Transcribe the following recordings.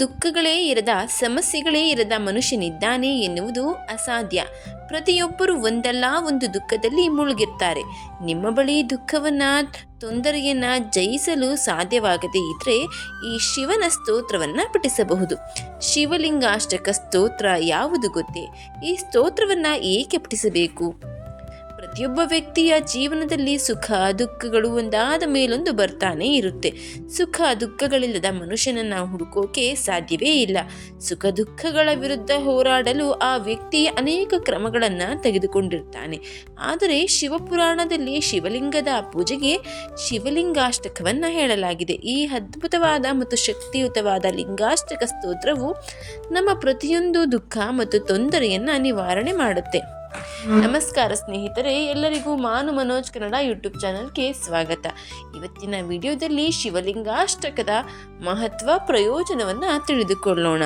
ದುಃಖಗಳೇ ಇರದ, ಸಮಸ್ಯೆಗಳೇ ಇರದ ಮನುಷ್ಯನಿದ್ದಾನೆ ಎನ್ನುವುದು ಅಸಾಧ್ಯ. ಪ್ರತಿಯೊಬ್ಬರು ಒಂದಲ್ಲ ಒಂದು ದುಃಖದಲ್ಲಿ ಮುಳುಗಿರ್ತಾರೆ. ನಿಮ್ಮ ಬಳಿ ದುಃಖವನ್ನು, ತೊಂದರೆಯನ್ನ ಜಯಿಸಲು ಸಾಧ್ಯವಾಗದೇ ಇದ್ದರೆ ಈ ಶಿವನ ಸ್ತೋತ್ರವನ್ನು ಪಠಿಸಬಹುದು. ಶಿವಲಿಂಗಾಷ್ಟಕ ಸ್ತೋತ್ರ ಯಾವುದು ಗೊತ್ತೇ? ಈ ಸ್ತೋತ್ರವನ್ನು ಏಕೆ ಪಠಿಸಬೇಕು? ಪ್ರತಿಯೊಬ್ಬ ವ್ಯಕ್ತಿಯ ಜೀವನದಲ್ಲಿ ಸುಖ, ದುಃಖಗಳು ಒಂದಾದ ಮೇಲೊಂದು ಬರ್ತಾನೆ ಇರುತ್ತೆ. ಸುಖ, ದುಃಖಗಳಿಲ್ಲದ ಮನುಷ್ಯನನ್ನ ಹುಡುಕೋಕೆ ಸಾಧ್ಯವೇ ಇಲ್ಲ. ಸುಖ, ದುಃಖಗಳ ವಿರುದ್ಧ ಹೋರಾಡಲು ಆ ವ್ಯಕ್ತಿ ಅನೇಕ ಕ್ರಮಗಳನ್ನು ತೆಗೆದುಕೊಂಡಿರ್ತಾನೆ. ಆದರೆ ಶಿವಪುರಾಣದಲ್ಲಿ ಶಿವಲಿಂಗದ ಪೂಜೆಗೆ ಶಿವಲಿಂಗಾಷ್ಟಕವನ್ನ ಹೇಳಲಾಗಿದೆ. ಈ ಅದ್ಭುತವಾದ ಮತ್ತು ಶಕ್ತಿಯುತವಾದ ಲಿಂಗಾಷ್ಟಕ ಸ್ತೋತ್ರವು ನಮ್ಮ ಪ್ರತಿಯೊಂದು ದುಃಖ ಮತ್ತು ತೊಂದರೆಯನ್ನು ನಿವಾರಣೆ ಮಾಡುತ್ತೆ. ನಮಸ್ಕಾರ ಸ್ನೇಹಿತರೆ, ಎಲ್ಲರಿಗೂ ಮಾನು ಮನೋಜ್ ಕನ್ನಡ ಯೂಟ್ಯೂಬ್ ಚಾನಲ್ಗೆ ಸ್ವಾಗತ. ಇವತ್ತಿನ ವಿಡಿಯೋದಲ್ಲಿ ಶಿವಲಿಂಗಾಷ್ಟಕದ ಮಹತ್ವ ಪ್ರಯೋಜನವನ್ನು ತಿಳಿದುಕೊಳ್ಳೋಣ.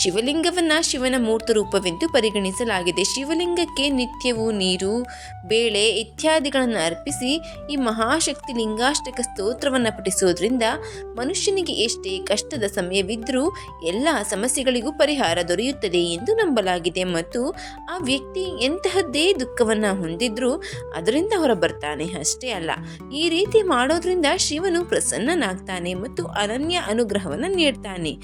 ಶಿವಲಿಂಗವನ್ನ ಶಿವನ ಮೂರ್ತ ರೂಪವೆಂದು ಪರಿಗಣಿಸಲಾಗಿದೆ. ಶಿವಲಿಂಗಕ್ಕೆ ನಿತ್ಯವೂ ನೀರು, ಬೇಳೆ ಇತ್ಯಾದಿಗಳನ್ನು ಅರ್ಪಿಸಿ ಈ ಮಹಾಶಕ್ತಿ ಲಿಂಗಾಷ್ಟಕ ಸ್ತೋತ್ರವನ್ನು ಪಠಿಸೋದ್ರಿಂದ ಮನುಷ್ಯನಿಗೆ ಎಷ್ಟೇ ಕಷ್ಟದ ಸಮಯವಿದ್ದರೂ ಎಲ್ಲ ಸಮಸ್ಯೆಗಳಿಗೂ ಪರಿಹಾರ ದೊರೆಯುತ್ತದೆ ಎಂದು ನಂಬಲಾಗಿದೆ. ಮತ್ತು ಆ ವ್ಯಕ್ತಿ ಎಂತಹದ್ದೇ ದುಃಖವನ್ನು ಹೊಂದಿದ್ರೂ ಅದರಿಂದ ಹೊರಬರ್ತಾನೆ. ಅಷ್ಟೇ ಅಲ್ಲ, ಈ ರೀತಿ ಮಾಡೋದ್ರಿಂದ ಶಿವನು ಪ್ರಸನ್ನನಾಗ್ತಾನೆ ಮತ್ತು ಅನನ್ಯ ಅನುಗ್ರಹವನ್ನು ನೀಡ್ತಾನೆ.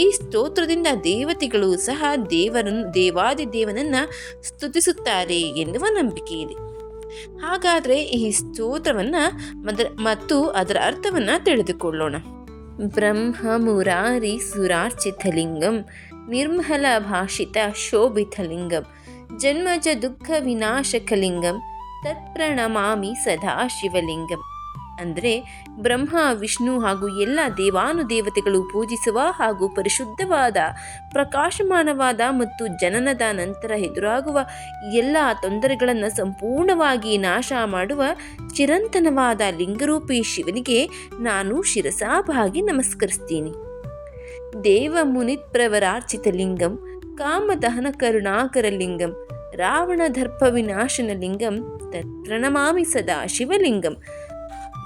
ಈ ಸ್ತೋತ್ರದಿಂದ ದೇವತೆಗಳು ಸಹ ದೇವರನ್ನು ದೇವಾದಿ ದೇವನನ್ನ ಸ್ತುತಿಸುತ್ತಾರೆ ಎನ್ನುವ ನಂಬಿಕೆ ಇದೆ. ಹಾಗಾದರೆ ಈ ಸ್ತೋತ್ರವನ್ನ ಮತ್ತು ಅದರ ಅರ್ಥವನ್ನ ತಿಳಿದುಕೊಳ್ಳೋಣ. ಬ್ರಹ್ಮ ಮುರಾರಿ ಸುರಾರ್ಚಿತಲಿಂಗಂ ನಿರ್ಮಲ ಭಾಷಿತ ಶೋಭಿತಲಿಂಗಂ ಜನ್ಮಜ ದುಃಖ ವಿನಾಶಕಲಿಂಗಂ ತತ್ಪ್ರಣಮಾಮಿ ಸದಾ ಶಿವಲಿಂಗಂ ಅಂದರೆ ಬ್ರಹ್ಮ, ವಿಷ್ಣು ಹಾಗೂ ಎಲ್ಲ ದೇವಾನುದೇವತೆಗಳು ಪೂಜಿಸುವ ಹಾಗೂ ಪರಿಶುದ್ಧವಾದ, ಪ್ರಕಾಶಮಾನವಾದ ಮತ್ತು ಜನನದ ನಂತರ ಎದುರಾಗುವ ಎಲ್ಲ ತೊಂದರೆಗಳನ್ನು ಸಂಪೂರ್ಣವಾಗಿ ನಾಶ ಮಾಡುವ ಚಿರಂತನವಾದ ಲಿಂಗರೂಪಿ ಶಿವನಿಗೆ ನಾನು ಶಿರಸಾಭಾಗಿ ನಮಸ್ಕರಿಸ್ತೀನಿ. ದೇವ ಮುನಿತ್ಪ್ರವರಾರ್ಚಿತ ಲಿಂಗಂ, ಕಾಮದಹನ ಕರುಣಾಕರ ಲಿಂಗಂ ರಾವಣ ದರ್ಪ ವಿನಾಶನ ಲಿಂಗಂ ತತ್ಪ್ರಣಮಾಮಿ ಸದಾ ಶಿವಲಿಂಗಂ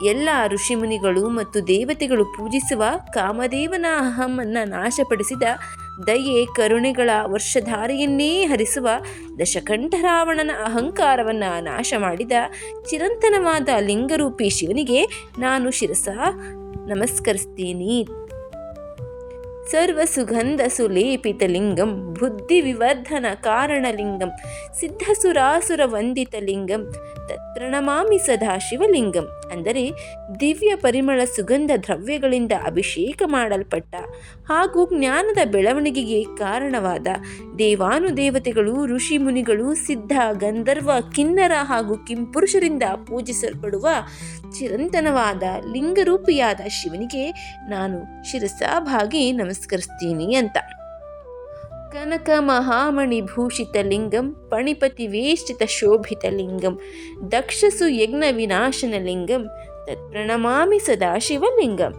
ಎಲ್ಲ ಋಷಿಮುನಿಗಳು ಮತ್ತು ದೇವತೆಗಳು ಪೂಜಿಸುವ ಕಾಮದೇವನ ಅಹಮನ್ನು ನಾಶಪಡಿಸಿದ ದಯೆ ಕರುಣೆಗಳ ವರ್ಷಧಾರೆಯನ್ನೇ ಹರಿಸುವ ದಶಕಂಠರಾವಣನ ಅಹಂಕಾರವನ್ನು ನಾಶ ಮಾಡಿದ ಚಿರಂತನವಾದ ಲಿಂಗರೂಪಿ ಶಿವನಿಗೆ ನಾನು ಶಿರಸ ನಮಸ್ಕರಿಸ್ತೀನಿ. ಸರ್ವ ಸುಗಂಧ ಸುಲೇಪಿತ ಲಿಂಗಂ, ಬುದ್ಧಿ ವಿವರ್ಧನ ಕಾರಣಲಿಂಗಂ ಸಿದ್ಧಸುರಾಸುರ ವಂದಿತ ಲಿಂಗಂ ತತ್ಪ್ರಣಮಾಮಿ ಸದಾ ಶಿವಲಿಂಗಂ ಅಂದರೆ ದಿವ್ಯ ಪರಿಮಳ ಸುಗಂಧ ದ್ರವ್ಯಗಳಿಂದ ಅಭಿಷೇಕ ಮಾಡಲ್ಪಟ್ಟ ಹಾಗೂ ಜ್ಞಾನದ ಬೆಳವಣಿಗೆಗೆ ಕಾರಣವಾದ ದೇವಾನುದೇವತೆಗಳು, ಋಷಿ ಮುನಿಗಳು, ಸಿದ್ಧ, ಗಂಧರ್ವ, ಕಿನ್ನರ ಹಾಗೂ ಕಿಂಪುರುಷರಿಂದ ಪೂಜಿಸಲ್ಪಡುವ ಚಿರಂತನವಾದ ಲಿಂಗರೂಪಿಯಾದ ಶಿವನಿಗೆ ನಾನು ಶಿರಸಾಭಾಗಿ ನಮಸ್ಕರಿಸ್ತೀನಿ ಅಂತ. ಕನಕ ಮಹಾಮಣಿ ಭೂಷಿತ ಲಿಂಗಂ ಪಣಿಪತಿ ವೇಷ್ಟಿತ ಶೋಭಿತ ಲಿಂಗಂ ದಕ್ಷಸು ಯಜ್ಞ ವಿನಾಶನ ಲಿಂಗಂ ತತ್ಪ್ರಣಮಾಮಿ ಸದಾ ಶಿವಲಿಂಗಂ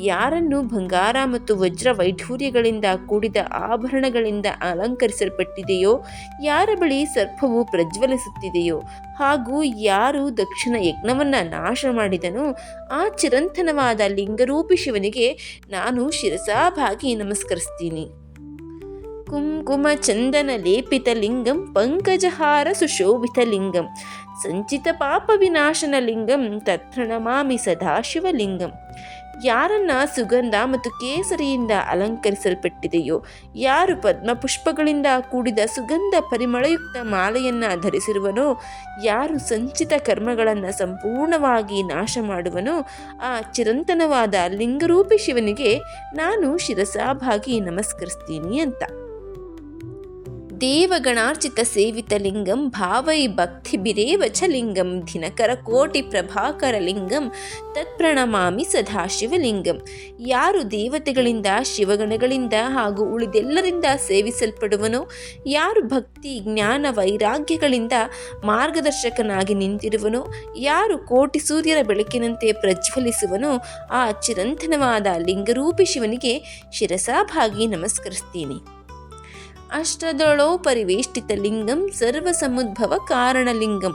ಯಾರನ್ನು ಬಂಗಾರ ಮತ್ತು ವಜ್ರ ವೈಢೂರ್ಯಗಳಿಂದ ಕೂಡಿದ ಆಭರಣಗಳಿಂದ ಅಲಂಕರಿಸಲ್ಪಟ್ಟಿದೆಯೋ, ಯಾರ ಬಳಿ ಸರ್ಪವು ಪ್ರಜ್ವಲಿಸುತ್ತಿದೆಯೋ, ಹಾಗೂ ಯಾರು ದಕ್ಷಿಣ ಯಜ್ಞವನ್ನು ನಾಶ ಮಾಡಿದನೋ ಆ ಚಿರಂತನವಾದ ಲಿಂಗರೂಪಿ ಶಿವನಿಗೆ ನಾನು ಶಿರಸಾಭಾಗಿ ನಮಸ್ಕರಿಸ್ತೀನಿ. ಕುಂಕುಮ ಚಂದನ ಲೇಪಿತ ಲಿಂಗಂ ಪಂಕಜಹಾರ ಸುಶೋಭಿತ ಲಿಂಗಂ ತತ್ಪ್ರಣಮಾಮಿ ಸದಾಶಿವಲಿಂಗಂ ಯಾರನ್ನ ಸುಗಂಧ ಮತ್ತು ಕೇಸರಿಯಿಂದ ಅಲಂಕರಿಸಲ್ಪಟ್ಟಿದೆಯೋ, ಯಾರು ಪದ್ಮ ಪುಷ್ಪಗಳಿಂದ ಕೂಡಿದ ಸುಗಂಧ ಪರಿಮಳಯುಕ್ತ ಮಾಲೆಯನ್ನು ಧರಿಸಿರುವನೋ, ಯಾರು ಸಂಚಿತ ಕರ್ಮಗಳನ್ನು ಸಂಪೂರ್ಣವಾಗಿ ನಾಶ ಮಾಡುವನೋ, ಆ ಚಿರಂತನವಾದ ಲಿಂಗರೂಪಿ ಶಿವನಿಗೆ ನಾನು ಶಿರಸಾಭಾಗಿ ನಮಸ್ಕರಿಸ್ತೀನಿ ಅಂತ. ದೇವಗಣಾರ್ಚಿತ ಸೇವಿತ ಲಿಂಗಂ, ಭಾವೈ ಭಕ್ತಿ ಚ ಲಿಂಗಂ, ದಿನಕರ ಕೋಟಿ ಪ್ರಭಾಕರ ಲಿಂಗಂ, ತತ್ಪ್ರಣಮಾಮಿ ಸದಾಶಿವಲಿಂಗಂ ಯಾರು ದೇವತೆಗಳಿಂದ, ಶಿವಗಣಗಳಿಂದ ಹಾಗೂ ಉಳಿದೆಲ್ಲರಿಂದ ಸೇವಿಸಲ್ಪಡುವನೋ, ಯಾರು ಭಕ್ತಿ, ಜ್ಞಾನ, ವೈರಾಗ್ಯಗಳಿಂದ ಮಾರ್ಗದರ್ಶಕನಾಗಿ ನಿಂತಿರುವನೋ, ಯಾರು ಕೋಟಿ ಸೂರ್ಯರ ಬೆಳಕಿನಂತೆ ಪ್ರಜ್ವಲಿಸುವನೋ, ಆ ಚಿರಂತನವಾದ ಲಿಂಗರೂಪಿ ಶಿವನಿಗೆ ಶಿರಸಾಭಾಗಿ ನಮಸ್ಕರಿಸ್ತೀನಿ. ಅಷ್ಟದೊಳೋ ಪರಿವೇಷ್ಟಿತ ಲಿಂಗಂ ಸರ್ವ ಸಮುದ್ಭವ ಕಾರಣಲಿಂಗಂ.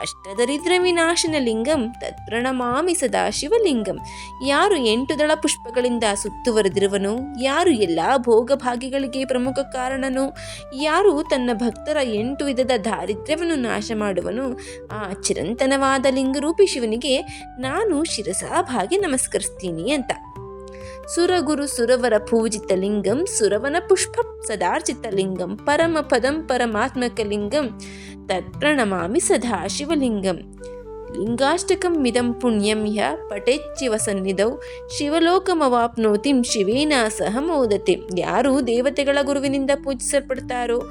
ಅಷ್ಟದರಿದ್ರ ವಿನಾಶನ ಲಿಂಗಂ ತತ್ಪ್ರಣಮಾಮಿ ಸದಾಶಿವಲಿಂಗಂ ಯಾರು ಎಂಟು ದಳ ಪುಷ್ಪಗಳಿಂದ ಸುತ್ತುವರೆದಿರುವನು? ಯಾರು ಎಲ್ಲ ಭೋಗಭಾಗಿಗಳಿಗೆ ಪ್ರಮುಖ ಕಾರಣನು? ಯಾರು ತನ್ನ ಭಕ್ತರ ಎಂಟು ವಿಧದ ದಾರಿದ್ರ್ಯವನ್ನು ನಾಶ ಮಾಡುವನು ಆ ಚಿರಂತನವಾದ ಲಿಂಗರೂಪಿ ಶಿವನಿಗೆ ನಾನು ಶಿರಸಾಭಾಗಿ ನಮಸ್ಕರಿಸ್ತೀನಿ ಅಂತ. सुरगुरु सुरवरपूजितलिङ्गं सुरवनपुष्पं सदार्जितलिङ्गं परमपदं परमात्मकलिङ्गं तत्र नमामि सदाशिवलिङ्गम् ಲಿಂಗಾಷ್ಟಕಂ ಮಿದಂ ಪುಣ್ಯಂ ಯ ಪಟೆಚ್ಚಿವ ಸನ್ನಿಧೌ ಶಿವಲೋಕಮವಾಪ್ನೋತಿ ಶಿವೇನ ಸಹ ಮೋದತೆ ಯಾರು ದೇವತೆಗಳ ಗುರುವಿನಿಂದ ಪೂಜಿಸಲ್ಪಡ್ತಾರೋ,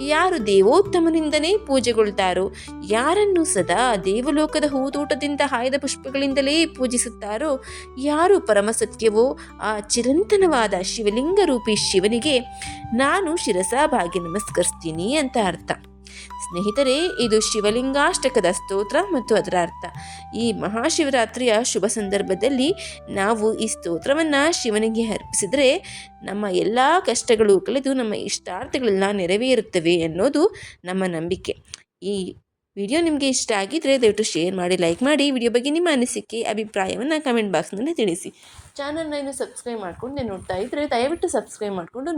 ಯಾರು ದೇವೋತ್ತಮನಿಂದನೇ ಪೂಜೆಗೊಳ್ತಾರೋ, ಯಾರನ್ನು ಸದಾ ದೇವಲೋಕದ ಹೂತೋಟದಿಂದ ಹಾಯ್ದ ಪುಷ್ಪಗಳಿಂದಲೇ ಪೂಜಿಸುತ್ತಾರೋ, ಯಾರು ಪರಮಸತ್ಯವೋ, ಆ ಚಿರಂತನವಾದ ಶಿವಲಿಂಗ ರೂಪಿ ಶಿವನಿಗೆ ನಾನು ಶಿರಸಾಭಾಗಿ ನಮಸ್ಕರಿಸ್ತೀನಿ ಅಂತ ಅರ್ಥ. ಸ್ನೇಹಿತರೆ, ಇದು ಶಿವಲಿಂಗಾಷ್ಟಕದ ಸ್ತೋತ್ರ ಮತ್ತು ಅದರ ಅರ್ಥ. ಈ ಮಹಾಶಿವರಾತ್ರಿಯ ಶುಭ ಸಂದರ್ಭದಲ್ಲಿ ನಾವು ಈ ಸ್ತೋತ್ರವನ್ನು ಶಿವನಿಗೆ ಅರ್ಪಿಸಿದರೆ ನಮ್ಮ ಎಲ್ಲ ಕಷ್ಟಗಳು ಕಳೆದು ನಮ್ಮ ಇಷ್ಟಾರ್ಥಗಳೆಲ್ಲ ನೆರವೇರುತ್ತವೆ ಅನ್ನೋದು ನಮ್ಮ ನಂಬಿಕೆ. ಈ ವಿಡಿಯೋ ನಿಮಗೆ ಇಷ್ಟ ಆಗಿದ್ದರೆ ದಯವಿಟ್ಟು ಶೇರ್ ಮಾಡಿ, ಲೈಕ್ ಮಾಡಿ. ವಿಡಿಯೋ ಬಗ್ಗೆ ನಿಮ್ಮ ಅನಿಸಿಕೆ, ಅಭಿಪ್ರಾಯವನ್ನು ಕಮೆಂಟ್ ಬಾಕ್ಸ್ನಲ್ಲಿ ತಿಳಿಸಿ. ಚಾನಲ್ನ ಇನ್ನು ಸಬ್ಸ್ಕ್ರೈಬ್ ಮಾಡಿಕೊಂಡು ನೋಡ್ತಾ ಇದ್ದರೆ ದಯವಿಟ್ಟು ಸಬ್ಸ್ಕ್ರೈಬ್ ಮಾಡಿಕೊಂಡು